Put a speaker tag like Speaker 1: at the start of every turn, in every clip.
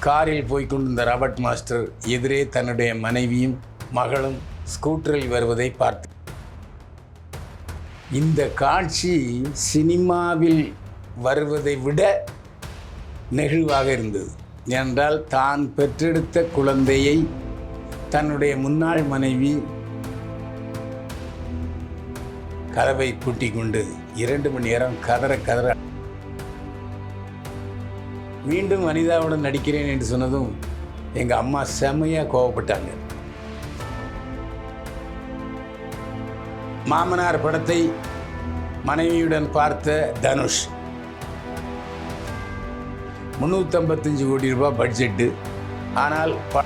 Speaker 1: காரில் போய்கொண்டிருந்த Robert master எதிரே தன்னுடைய மனைவியும் மகளும் ஸ்கூட்டரில் வருவதை பார்த்து இந்த காட்சி சினிமாவில் வருவதை விட நெகிழ்வாக இருந்தது. ஏனென்றால் தான் பெற்றெடுத்த குழந்தையை தன்னுடைய முன்னாள் மனைவி கதவை பூட்டிக் கொண்டு இரண்டு மணி நேரம் கதற கதற மீண்டும் வனிதாவுடன் நடிக்கிறேன் என்று சொன்னதும் எங்கள் அம்மா செம்மையாக கோவப்பட்டாங்க. மாமனார் படத்தை மனைவியுடன் பார்த்த தனுஷ் முந்நூற்றம்பத்தஞ்சு கோடி ரூபாய் பட்ஜெட்டு ஆனால் ப-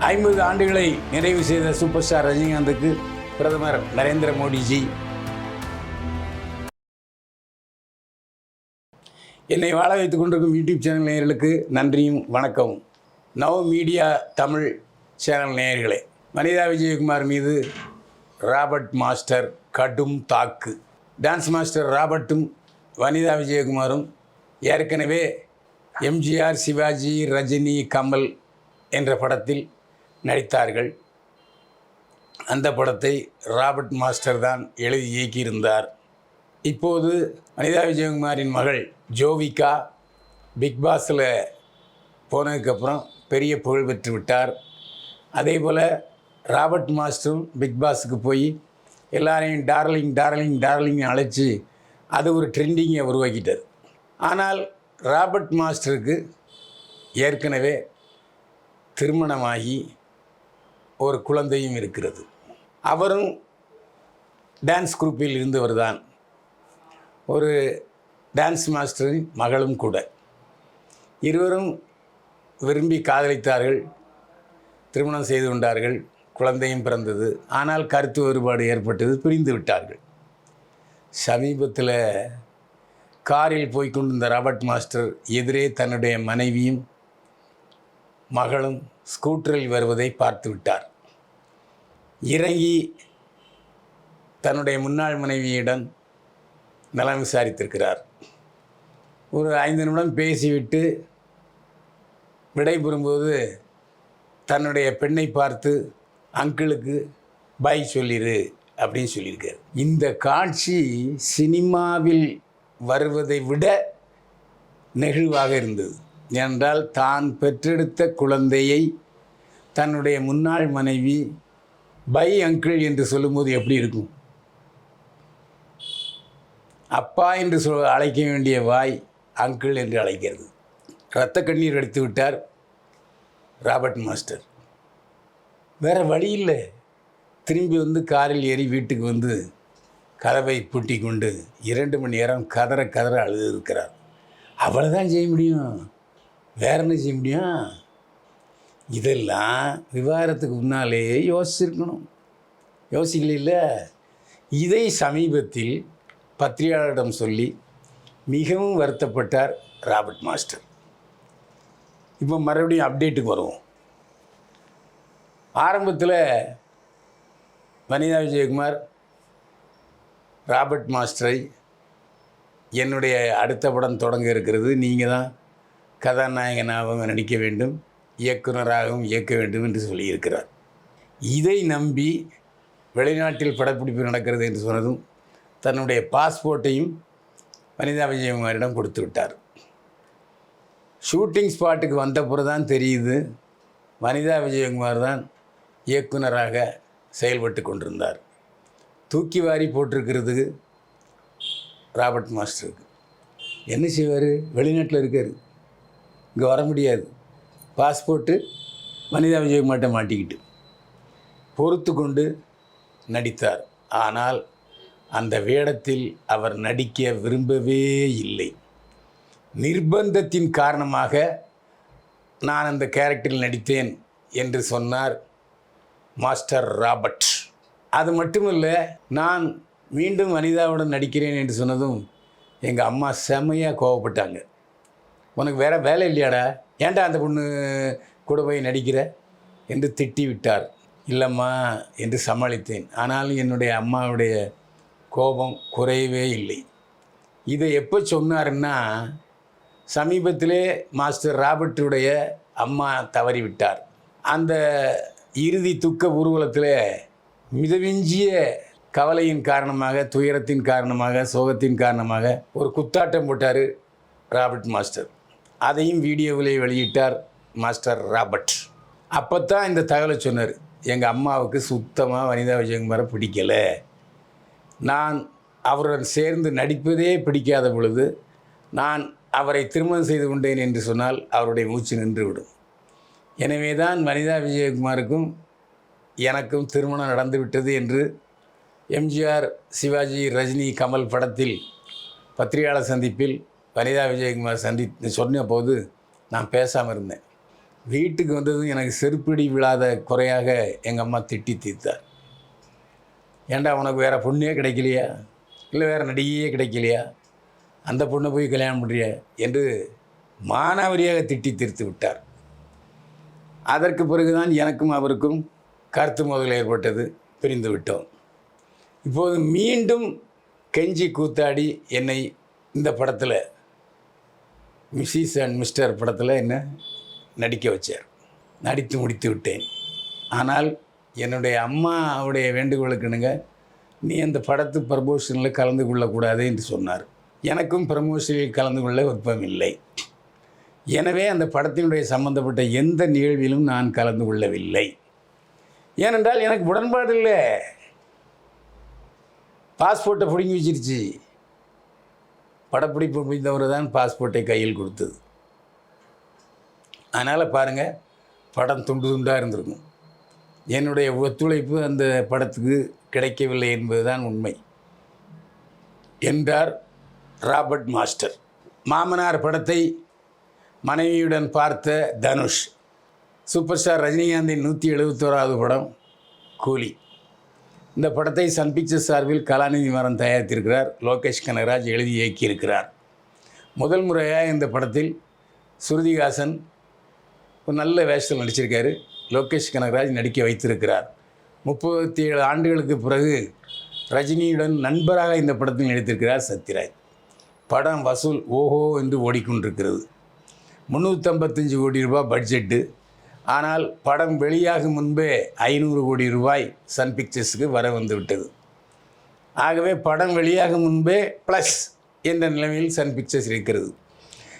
Speaker 1: ஐம்பது ஆண்டுகளை நிறைவு செய்த சூப்பர் ஸ்டார் ரஜினிகாந்துக்கு பிரதமர் நரேந்திர மோடிஜி என்னை வாழ வைத்துக் கொண்டிருக்கும் யூடியூப் சேனல் நேயர்களுக்கு நன்றியும் வணக்கமும். நவ மீடியா தமிழ் சேனல் நேயர்களே வனிதா விஜயகுமார் மீது ராபர்ட் மாஸ்டர் கடும் தாக்கு. டான்ஸ் மாஸ்டர் ராபர்ட்டும் வனிதா விஜயகுமாரும் ஏற்கனவே எம்ஜிஆர் சிவாஜி ரஜினி கமல் என்ற படத்தில் நடித்தார்கள். அந்த படத்தை ராபர்ட் மாஸ்டர் தான் எழுதி இயக்கியிருந்தார். இப்போது அனிதா விஜயகுமாரின் மகள் ஜோவிகா பிக் பாஸில் போனதுக்கப்புறம் பெரிய புகழ் பெற்று விட்டார். அதே போல் ராபர்ட் மாஸ்டரும் பிக் பாஸுக்கு போய் எல்லாரையும் டார்லிங் டார்லிங் டார்லிங் அழைச்சி அது ஒரு ட்ரெண்டிங்கை உருவாக்கிட்டார் ஆனால் ராபர்ட் மாஸ்டருக்கு ஏற்கனவே திருமணமாகி ஒரு குழந்தையும் இருக்கிறது. அவரும் டான்ஸ் குரூப்பில் இருந்தவர் தான் ஒரு டான்ஸ் மாஸ்டரின் மகளும் கூட. இருவரும் விரும்பி காதலித்தார்கள் திருமணம் செய்து கொண்டார்கள் குழந்தையும் பிறந்தது. ஆனால் கருத்து வேறுபாடு ஏற்பட்டது பிரிந்து விட்டார்கள். சமீபத்தில் காரில் போய்க் கொண்டிருந்த ராபர்ட் மாஸ்டர் எதிரே தன்னுடைய மனைவியும் மகளும் ஸ்கூட்டரில் வருவதை பார்த்து விட்டார். இறங்கி தன்னுடைய முன்னாள் மனைவியிடம் நலம் விசாரித்திருக்கிறார். ஒரு ஐந்து நிமிடம் பேசிவிட்டு விடைபெறும்போது தன்னுடைய பெண்ணை பார்த்து அங்கிளுக்கு பை சொல்லிடு அப்படின்னு சொல்லியிருக்கார். இந்த காட்சி சினிமாவில் வருவதை விட நெகிழ்வாக இருந்தது. என்றால் தான் பெற்றெடுத்த குழந்தையை தன்னுடைய முன்னாள் மனைவி பை அங்கிள் என்று சொல்லும்போது எப்படி இருக்கும்? அப்பா என்று சொல் அழைக்க வேண்டிய வாய் அங்கிள் என்று அழைக்கிறது. இரத்த கண்ணீர் எடுத்து விட்டார் ராபர்ட் மாஸ்டர். வேறு வழி இல்லை. திரும்பி வந்து காரில் ஏறி வீட்டுக்கு வந்து கதவை பூட்டி கொண்டு இரண்டு மணி நேரம் கதற கதற அழுது இருக்கிறார் அவ்வளோதான் செய்ய முடியும். வேற என்ன செய்ய முடியும்? இதெல்லாம் விவாகரத்துக்கு முன்னாலேயே யோசிச்சிருக்கணும். யோசிக்கல இதை சமீபத்தில் பத்திரிகையாளரிடம் சொல்லி மிகவும் வருத்தப்பட்டார் ராபர்ட் மாஸ்டர். இப்போ மறுபடியும் அப்டேட்டுக்கு வருவோம். ஆரம்பத்தில் வனிதா விஜயகுமார் ராபர்ட் மாஸ்டரை என்னுடைய அடுத்த படம் தொடங்க இருக்கிறது. நீங்கள் தான் கதாநாயகனாகவும் நடிக்க வேண்டும் இயக்குனராகவும் இயக்க வேண்டும் என்று சொல்லியிருக்கிறார். இதை நம்பி வெளிநாட்டில் படப்பிடிப்பு நடக்கிறது என்று சொன்னதும் தன்னுடைய பாஸ்போர்ட்டையும் வனிதா விஜயகுமாரிடம் கொடுத்து விட்டார் ஷூட்டிங் ஸ்பாட்டுக்கு வந்த தான் தெரியுது வனிதா விஜயகுமார் தான் இயக்குனராக செயல்பட்டு கொண்டிருந்தார். தூக்கி வாரி போட்டிருக்கிறதுக்கு ராபர்ட் மாஸ்டருக்கு. என்ன செய்வார்? வெளிநாட்டில் இருக்கார். இங்கே வர முடியாது. பாஸ்போர்ட்டு வனிதா விஜயகுமார்கிட்ட மாட்டிக்கிட்டு பொறுத்து கொண்டு நடித்தார். ஆனால் அந்த வேடத்தில் அவர் நடிக்க விரும்பவே இல்லை. நிர்பந்தத்தின் காரணமாக நான் அந்த கேரக்டரில் நடித்தேன் என்று சொன்னார் மாஸ்டர் ராபர்ட். அது மட்டுமல்ல நான் மீண்டும் வனிதாவுடன் நடிக்கிறேன் என்று சொன்னதும் எங்கள் அம்மா செம்மையாக கோவப்பட்டாங்க. உனக்கு வேற வேலை இல்லையாடா? ஏன்டா அந்த பொண்ணு கூட போய் நடிக்கிற? என்று திட்டி விட்டார் இல்லைம்மா என்று சமாளித்தேன். ஆனாலும் என்னுடைய அம்மாவுடைய கோபம் குறையவே இல்லை. இதை எப்போ சொன்னாருன்னா சமீபத்திலே மாஸ்டர் ராபர்ட்டுடைய அம்மா தவறிவிட்டார். அந்த இறுதி துக்க ஊர்வலத்தில் மிதவிஞ்சிய கவலையின் காரணமாக துயரத்தின் காரணமாக சோகத்தின் காரணமாக ஒரு குத்தாட்டம் போட்டார் ராபர்ட் மாஸ்டர். அதையும் வீடியோவிலே வெளியிட்டார் மாஸ்டர் ராபர்ட். அப்போ தான் இந்த தகவலை சொன்னார் எங்கள் அம்மாவுக்கு சுத்தமாக வனிதா விஜயகுமாரை பிடிக்கலை. நான் அவருடன் சேர்ந்து நடிப்பதே பிடிக்காத பொழுது நான் அவரை திருமணம் செய்து கொண்டேன் என்று சொன்னால் அவருடைய மூச்சு நின்றுவிடும். எனவே தான் வனிதா விஜயகுமாருக்கும் எனக்கும் திருமணம் நடந்துவிட்டது என்று எம்ஜிஆர் சிவாஜி ரஜினி கமல் படத்தில் பத்திரிகையாளர் சந்திப்பில் வனிதா விஜயகுமார் சந்தி சொன்ன போது நான் பேசாமல் இருந்தேன். வீட்டுக்கு வந்ததும் எனக்கு செருப்பிடி விழாத குறையாக எங்கள் அம்மா திட்டி தீர்த்தார். ஏன்டா உனக்கு வேறு பொண்ணே கிடைக்கலையா? இல்லை வேறு நடிகையே கிடைக்கலையா? அந்த பொண்ணை போய் கல்யாணம் பண்ணுறிய என்று மானாவரியாக திட்டி திருத்து விட்டார். அதற்கு பிறகுதான் எனக்கும் அவருக்கும் கருத்து மோதல் ஏற்பட்டது. பிரிந்து விட்டோம். இப்போது மீண்டும் கெஞ்சி கூத்தாடி என்னை இந்த படத்தில் மிஸ்ஸிஸ் அண்ட் மிஸ்டர் படத்தில் என்ன நடிக்க வச்சார். நடித்து முடித்து விட்டேன். ஆனால் என்னுடைய அம்மாவுடைய வேண்டுகோளுக்குனுங்க நீ அந்த படத்து ப்ரமோஷனில் கலந்து கொள்ளக்கூடாது என்று சொன்னார். எனக்கும் ப்ரமோஷனில் கலந்து கொள்ள விருப்பம் இல்லை எனவே அந்த படத்தினுடைய சம்பந்தப்பட்ட எந்த நிகழ்விலும் நான் கலந்து கொள்ளவில்லை. ஏனென்றால் எனக்கு உடன்பாடு இல்லை. பாஸ்போர்ட்டை பிடுங்கி வச்சிருச்சு. படப்பிடிப்பு முடிந்தவர் தான் பாஸ்போர்ட்டை கையில் கொடுத்தது. அதனால் பாருங்கள் படம் துண்டு துண்டாக இருந்திருக்கும். என்னுடைய ஒத்துழைப்பு அந்த படத்துக்கு கிடைக்கவில்லை என்பதுதான் உண்மை. என்றார் ராபர்ட் மாஸ்டர். மாமனார் படத்தை மனைவியுடன் பார்த்த தனுஷ். சூப்பர் ஸ்டார் ரஜினிகாந்தின் நூற்றி எழுபத்தோராவது படம் கூலி. இந்த படத்தை சன் பிக்சர்ஸ் சார்பில் கலாநிதி மரம் தயாரித்திருக்கிறார். லோகேஷ் கனகராஜ் எழுதி இயக்கியிருக்கிறார். முதல் முறையாக இந்த படத்தில் சுருதிகாசன் ஒரு நல்ல வேஷத்தில் நடிச்சிருக்காரு. லோகேஷ் கனகராஜ் நடிக்க வைத்திருக்கிறார். முப்பத்தி ஏழு ஆண்டுகளுக்கு பிறகு ரஜினியுடன் நண்பராக இந்த படத்தில் நடித்திருக்கிறார் சத்யராஜ். படம் வசூல் ஓஹோ என்று ஓடிக்கொண்டிருக்கிறது. முந்நூற்றம்பத்தஞ்சு கோடி ரூபாய் பட்ஜெட்டு. ஆனால் படம் வெளியாகும் முன்பே ஐநூறு கோடி ரூபாய் சன் பிக்சர்ஸுக்கு வர வந்துவிட்டது. ஆகவே படம் வெளியாகும் முன்பே ப்ளஸ் என்ற நிலைமையில் சன் பிக்சர்ஸ் இருக்கிறது.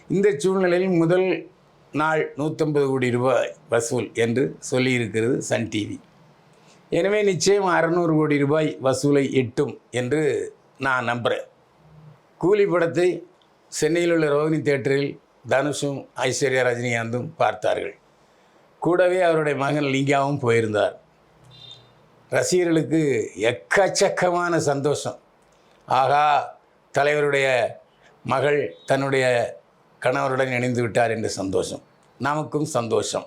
Speaker 1: இந்த சூழ்நிலையில் முதல் நாள் நூற்றம்பது கோடி ரூபாய் வசூல் என்று சொல்லியிருக்கிறது சன் டிவி எனவே நிச்சயம் அறநூறு கோடி ரூபாய் வசூலை எட்டும் என்று நான் நம்புகிறேன் கூலி படத்தை சென்னையில் உள்ள ரோகிணி தேட்டரில் தனுஷும் ஐஸ்வர்யா ரஜினிகாந்தும் பார்த்தார்கள். கூடவே அவருடைய மகன் லிங்காவும் போயிருந்தார். ரசிகர்களுக்கு எக்கச்சக்கமான சந்தோஷம். ஆகா தலைவருடைய மகள் தன்னுடைய கணவருடன் இணைந்து விட்டார் என்ற சந்தோஷம். நமக்கும் சந்தோஷம்.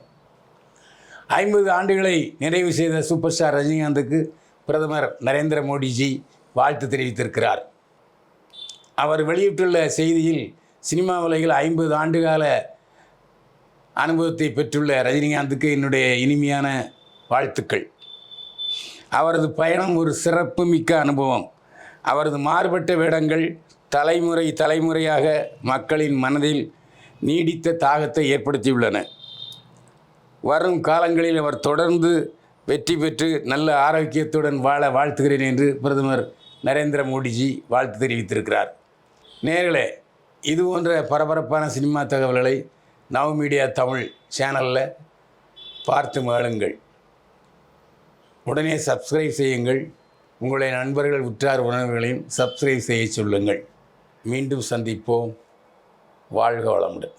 Speaker 1: ஐம்பது ஆண்டுகளை நிறைவு செய்த சூப்பர் ஸ்டார் ரஜினிகாந்துக்கு பிரதமர் நரேந்திர மோடிஜி வாழ்த்து தெரிவித்திருக்கிறார். அவர் வெளியிட்டுள்ள செய்தியில் சினிமா உலகில் ஐம்பது ஆண்டுகால அனுபவத்தை பெற்றுள்ள ரஜினிகாந்துக்கு என்னுடைய இனிமையான வாழ்த்துக்கள். அவரது பயணம் ஒரு சிறப்பு மிக்க அனுபவம். அவரது மாறுபட்ட வேடங்கள் தலைமுறை தலைமுறையாக மக்களின் மனதில் நீடித்த தாகத்தை ஏற்படுத்தியுள்ளன. வரும் காலங்களில் அவர் தொடர்ந்து வெற்றி பெற்று நல்ல ஆரோக்கியத்துடன் வாழ வாழ்த்துகிறேன் என்று பிரதமர் நரேந்திர மோடிஜி வாழ்த்து தெரிவித்திருக்கிறார். நேர்களே இது போன்ற பரபரப்பான சினிமா தகவல்களை நவ மீடியா தமிழ் சேனலில் பார்த்து மகிழுங்கள். உடனே சப்ஸ்கிரைப் செய்யுங்கள். உங்களுடைய நண்பர்கள் உற்றார் உணர்வுகளையும் சப்ஸ்கிரைப் செய்ய சொல்லுங்கள். மீண்டும் சந்திப்போம். வாழ்க வளமுடன்.